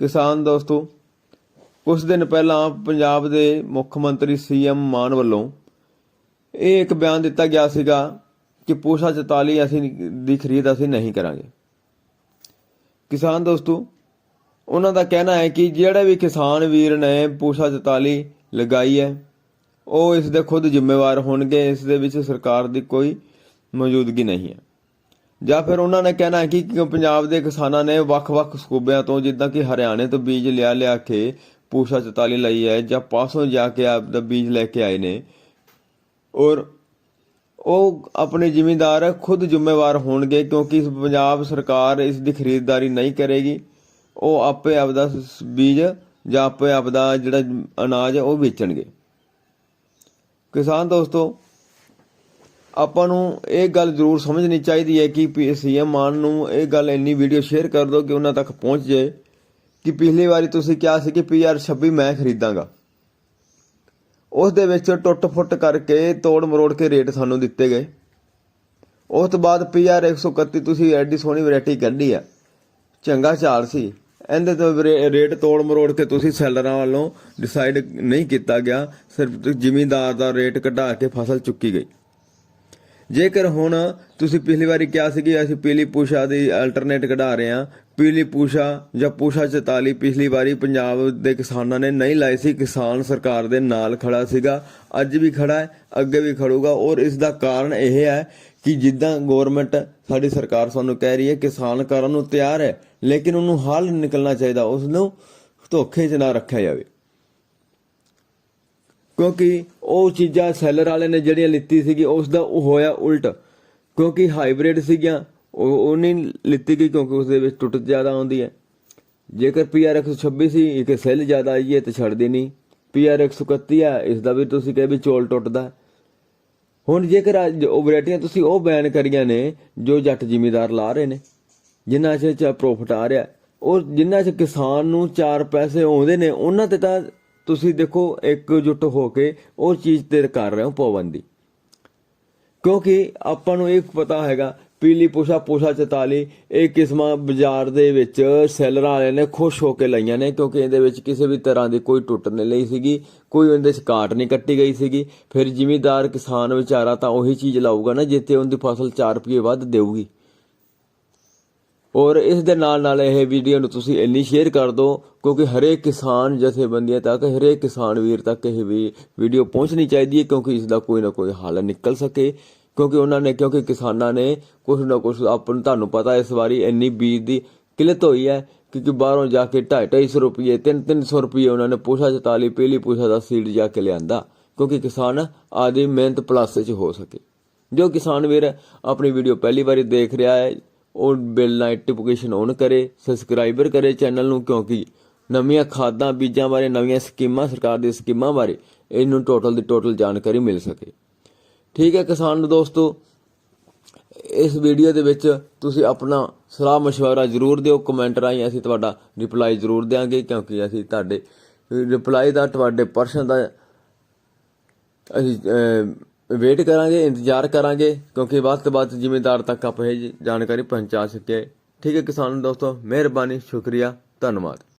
ਕਿਸਾਨ ਦੋਸਤੋ ਕੁਝ ਦਿਨ ਪਹਿਲਾਂ ਪੰਜਾਬ ਦੇ ਮੁੱਖ ਮੰਤਰੀ ਸੀਐਮ ਮਾਨ ਵੱਲੋਂ ਇਹ ਇੱਕ ਬਿਆਨ ਦਿੱਤਾ ਗਿਆ ਸੀਗਾ ਕਿ ਪੂਸਾ 44 ਅਸੀਂ ਦੀ ਖਰੀਦ ਅਸੀਂ ਨਹੀਂ ਕਰਾਂਗੇ। ਕਿਸਾਨ ਦੋਸਤੋ, ਉਹਨਾਂ ਦਾ ਕਹਿਣਾ ਹੈ ਕਿ ਜਿਹੜੇ ਵੀ ਕਿਸਾਨ ਵੀਰ ਨੇ ਪੂਸਾ 44 ਲਗਾਈ ਹੈ, ਉਹ ਇਸ ਦੇ ਖੁਦ ਜ਼ਿੰਮੇਵਾਰ ਹੋਣਗੇ, ਇਸ ਦੇ ਵਿੱਚ ਸਰਕਾਰ ਦੀ ਕੋਈ ਮੌਜੂਦਗੀ ਨਹੀਂ ਹੈ। ਜਾਂ ਫਿਰ ਉਹਨਾਂ ਨੇ ਕਹਿਣਾ ਕਿ ਪੰਜਾਬ ਦੇ ਕਿਸਾਨਾਂ ਨੇ ਵੱਖ-ਵੱਖ ਸੂਬਿਆਂ ਤੋਂ ਜਿੱਦਾਂ ਕਿ ਹਰਿਆਣੇ ਤੋਂ ਬੀਜ ਲਿਆ ਲਿਆ ਕੇ ਪੂਸਾ 44 ਲਈ ਹੈ ਜਾਂ ਪਾਸੋਂ ਜਾ ਕੇ ਆਪ ਦਾ ਬੀਜ ਲੈ ਕੇ ਆਏ ਨੇ। ਔਰ ਉਹ ਆਪਣੇ ਜ਼ਿਮੀਂਦਾਰ ਖੁਦ ਜ਼ਿੰਮੇਵਾਰ ਹੋਣਗੇ ਕਿਉਂਕਿ ਪੰਜਾਬ ਸਰਕਾਰ ਇਸ ਦੀ ਖਰੀਦਦਾਰੀ ਨਹੀਂ ਕਰੇਗੀ। ਉਹ ਆਪੇ ਆਪਦਾ ਸ- ਬੀਜ ਜਾਂ ਆਪੇ ਆਪਦਾ ਜਿਹੜਾ ਅਨਾਜ ਉਹ ਵੇਚਣਗੇ। ਕਿਸਾਨ ਦੋਸਤੋ ਆਪਾਂ ਨੂੰ ਇਹ ਗੱਲ ਜ਼ਰੂਰ ਸਮਝਣੀ ਚਾਹੀਦੀ ਹੈ ਕਿ ਸੀਐਮ ਮਾਨ ਨੂੰ ਇਹ ਗੱਲ ਇੰਨੀ ਵੀਡੀਓ ਸ਼ੇਅਰ ਕਰ ਦਿਓ ਕਿ ਉਹਨਾਂ ਤੱਕ ਪਹੁੰਚ ਜਾਏ ਕਿ ਪਿਛਲੀ ਵਾਰੀ ਤੁਸੀਂ ਕਿਹਾ ਸੀ ਕਿ ਪੀਆਰ 26 ਮੈਂ ਖਰੀਦਾਂਗਾ। ਉਸ ਦੇ ਵਿੱਚ ਟੁੱਟ ਫੁੱਟ ਕਰਕੇ ਤੋੜ ਮਰੋੜ ਕੇ ਰੇਟ ਸਾਨੂੰ ਦਿੱਤੇ ਗਏ। ਉਸ ਤੋਂ ਬਾਅਦ ਪੀਆਰ 131 ਤੁਸੀਂ ਐਡੀ ਸੋਹਣੀ ਵੈਰਾਈਟੀ ਕੱਢੀ ਆ। ਚੰਗਾ ਚਾਲ ਸੀ। ਇਹਦੇ ਤੋਂ ਰੇਟ ਤੋੜ ਮਰੋੜ ਕੇ ਤੁਸੀਂ ਸੈਲਰਾਂ ਵੱਲੋਂ ਡਿਸਾਈਡ ਨਹੀਂ ਕੀਤਾ ਗਿਆ। ਸਿਰਫ ਜ਼ਿਮੀਂਦਾਰ ਦਾ ਰੇਟ ਘਟਾ ਕੇ ਫਸਲ ਚੁੱਕੀ ਗਈ। ਜੇਕਰ ਹੁਣ ਤੁਸੀਂ ਪਿਛਲੀ ਵਾਰੀ ਕਿਹਾ ਸੀ ਕਿ ਅਸੀਂ ਪੀਲੀ ਪੂਸ਼ਾ ਦੀ ਅਲਟਰਨੇਟ ਕਢਾ ਰਹੇ ਹਾਂ, ਪੀਲੀ ਪੂਸ਼ਾ ਜਾਂ ਪੂਸ਼ਾ 44 ਪਿਛਲੀ ਵਾਰੀ ਪੰਜਾਬ ਦੇ ਕਿਸਾਨਾਂ ਨੇ ਨਹੀਂ ਲਾਈ ਸੀ, ਕਿਸਾਨ ਸਰਕਾਰ ਦੇ ਨਾਲ ਖੜਾ ਸੀਗਾ, ਅੱਜ ਵੀ ਖੜਾ ਹੈ, ਅੱਗੇ ਵੀ ਖੜੂਗਾ, ਔਰ ਇਸ ਦਾ ਕਾਰਨ ਇਹ ਹੈ ਕਿ ਜਿੱਦਾਂ ਗਵਰਨਮੈਂਟ ਸਾਡੀ ਸਰਕਾਰ ਸਾਨੂੰ ਕਹਿ ਰਹੀ ਹੈ, ਕਿਸਾਨ ਕਰਨ ਨੂੰ ਤਿਆਰ ਹੈ, ਲੇਕਿਨ ਉਹਨੂੰ ਹੱਲ ਨਿਕਲਣਾ ਚਾਹੀਦਾ ਉਸ ਨੂੰ ਧੋਖੇ 'ਚ ਨਾ ਰੱਖਿਆ ਜਾਵੇ। ਕਿਉਂਕਿ ਉਹ ਚੀਜ਼ਾਂ ਸੈਲਰ ਵਾਲੇ ਨੇ ਜਿਹੜੀਆਂ ਲਿੱਤੀ ਸੀਗੀ ਉਸ ਦਾ ਉਹ ਹੋਇਆ ਉਲਟ। ਕਿਉਂਕਿ ਹਾਈਬ੍ਰਿਡ ਸੀਗੀਆਂ, ਉਹ ਉਹ ਨਹੀਂ ਲਿੱਤੀ ਗਈ ਕਿਉਂਕਿ ਉਸ ਦੇ ਵਿੱਚ ਟੁੱਟ ਜ਼ਿਆਦਾ ਆਉਂਦੀ ਹੈ। ਜੇਕਰ ਪੀਆਰ 126 ਸੀ, ਇੱਕ ਸੈੱਲ ਜ਼ਿਆਦਾ ਆਈ ਹੈ ਤੇ ਛੱਡਦੇ ਨਹੀਂ। ਪੀਆਰ 131 ਹੈ ਇਸ ਦਾ ਵੀ ਤੁਸੀਂ ਕਹੇ ਵੀ ਚੋਲ ਟੁੱਟਦਾ। ਹੁਣ ਜੇਕਰ ਅੱਜ ਉਹ ਵੈਰਾਈਟੀਆਂ ਤੁਸੀਂ ਉਹ ਬੈਨ ਕਰੀਆਂ ਨੇ, ਜੋ ਜੱਟ ਜ਼ਿਮੀਦਾਰ ਲਾ ਰਹੇ ਨੇ ਜਿਨ੍ਹਾਂ 'ਚ ਚ ਪ੍ਰੋਫਿਟ ਆ ਰਿਹਾ, ਉਹ ਜਿਨ੍ਹਾਂ 'ਚ ਕਿਸਾਨ ਨੂੰ 4 ਪੈਸੇ ਆਉਂਦੇ ਨੇ, ਉਹਨਾਂ ਤੇ ਤਾਂ ਤੁਸੀਂ ਦੇਖੋ, ਇਕਜੁੱਟ ਹੋ ਕੇ ਉਹ ਚੀਜ਼ ਤੇ ਕਰ ਰਹੇ ਹੋ ਪਾਬੰਦੀ। ਕਿਉਂਕਿ ਆਪਾਂ ਨੂੰ ਇਹ ਪਤਾ ਹੈਗਾ, ਪੀਲੀ ਪੋਸ਼ਾ ਪੋਸ਼ਾ 44 ਇਹ ਕਿਸਮਾਂ ਬਾਜ਼ਾਰ ਦੇ ਵਿੱਚ ਸੈਲਰ ਵਾਲਿਆਂ ਨੇ ਖੁਸ਼ ਹੋ ਕੇ ਲਈਆਂ ਨੇ, ਕਿਉਂਕਿ ਇਹਦੇ ਵਿੱਚ ਕਿਸੇ ਵੀ ਤਰ੍ਹਾਂ ਦੀ ਕੋਈ ਟੁੱਟ ਨਹੀਂ ਲਈ ਸੀਗੀ, ਕੋਈ ਉਹਦੇ 'ਚ ਕਾਟ ਨਹੀਂ ਕੱਟੀ ਗਈ ਸੀਗੀ। ਫਿਰ ਜ਼ਿਮੀਦਾਰ ਕਿਸਾਨ ਵਿਚਾਰਾ ਤਾਂ ਉਹੀ ਚੀਜ਼ ਲਾਊਗਾ ਨਾ, ਜਿੱਥੇ ਉਹਦੀ ਫਸਲ 4 ਰੁਪਏ ਵੱਧ ਦੇਊਗੀ। ਔਰ ਇਸ ਦੇ ਨਾਲ ਨਾਲ ਇਹ ਵੀਡੀਓ ਨੂੰ ਤੁਸੀਂ ਇੰਨੀ ਸ਼ੇਅਰ ਕਰ ਦਿਓ, ਕਿਉਂਕਿ ਹਰੇਕ ਕਿਸਾਨ ਜਥੇਬੰਦੀਆਂ ਤੱਕ, ਹਰੇਕ ਕਿਸਾਨ ਵੀਰ ਤੱਕ ਇਹ ਵੀ ਵੀਡੀਓ ਪਹੁੰਚਣੀ ਚਾਹੀਦੀ ਹੈ, ਕਿਉਂਕਿ ਇਸ ਦਾ ਕੋਈ ਨਾ ਕੋਈ ਹੱਲ ਨਿਕਲ ਸਕੇ। ਕਿਉਂਕਿ ਉਹਨਾਂ ਨੇ, ਕਿਉਂਕਿ ਕਿਸਾਨਾਂ ਨੇ ਕੁਝ ਨਾ ਕੁਝ ਆਪਾਂ ਤੁਹਾਨੂੰ ਪਤਾ ਇਸ ਵਾਰੀ ਇੰਨੀ ਬੀਜ ਦੀ ਕਿਲਤ ਹੋਈ ਹੈ, ਕਿਉਂਕਿ ਬਾਹਰੋਂ ਜਾ ਕੇ 250 ਰੁਪਏ 3-300 ਰੁਪਏ ਉਹਨਾਂ ਨੇ ਪੂਸ਼ਾ 44 ਪਹਿਲੀ ਪੂਸ਼ਾ ਦਾ ਸੀਡ ਜਾ ਕੇ ਲਿਆਂਦਾ। ਕਿਉਂਕਿ ਕਿਸਾਨ ਆਦੀ ਮਿਹਨਤ ਪਲੱਸ 'ਚ ਹੋ ਸਕੇ। ਜੋ ਕਿਸਾਨ ਵੀਰ ਆਪਣੀ ਵੀਡੀਓ ਪਹਿਲੀ ਵਾਰੀ ਦੇਖ ਰਿਹਾ ਹੈ ਉਹ ਬੈਲ ਨੋਟੀਫਿਕੇਸ਼ਨ ਔਨ ਕਰੇ ਸਬਸਕ੍ਰਾਈਬਰ ਕਰੇ ਚੈਨਲ ਨੂੰ, ਕਿਉਂਕਿ ਨਵੀਆਂ ਖਾਦਾਂ, ਬੀਜਾਂ ਬਾਰੇ, ਨਵੀਆਂ ਸਕੀਮਾਂ, ਸਰਕਾਰ ਦੀ ਸਕੀਮਾਂ ਬਾਰੇ ਇਹਨੂੰ ਟੋਟਲ ਦੀ ਟੋਟਲ ਜਾਣਕਾਰੀ ਮਿਲ ਸਕੇ। ਠੀਕ ਹੈ ਕਿਸਾਨ ਦੋਸਤੋ, ਇਸ ਵੀਡੀਓ ਦੇ ਵਿੱਚ ਤੁਸੀਂ ਆਪਣਾ ਸਲਾਹ مشਵਰਾ ਜ਼ਰੂਰ ਦਿਓ ਕਮੈਂਟ ਰਾਹੀਂ ਅਸੀਂ ਤੁਹਾਡਾ ਰਿਪਲਾਈ ਜ਼ਰੂਰ ਦੇਾਂਗੇ ਕਿਉਂਕਿ ਅਸੀਂ ਤੁਹਾਡੇ ਰਿਪਲਾਈ ਦਾ, ਤੁਹਾਡੇ ਪਰਸਨ ਦਾ ਅਸੀਂ ਵੇਟ ਕਰਾਂਗੇ, ਇੰਤਜ਼ਾਰ ਕਰਾਂਗੇ, ਕਿਉਂਕਿ ਵੱਧ ਤੋਂ ਵੱਧ ਜ਼ਿਮੀਂਦਾਰ ਤੱਕ ਆਪਾਂ ਇਹ ਜਾਣਕਾਰੀ ਪਹੁੰਚਾ ਸਕੀਏ। ਠੀਕ ਹੈ ਕਿਸਾਨ ਦੋਸਤੋ, ਮਿਹਰਬਾਨੀ, ਸ਼ੁਕਰੀਆ, ਧੰਨਵਾਦ।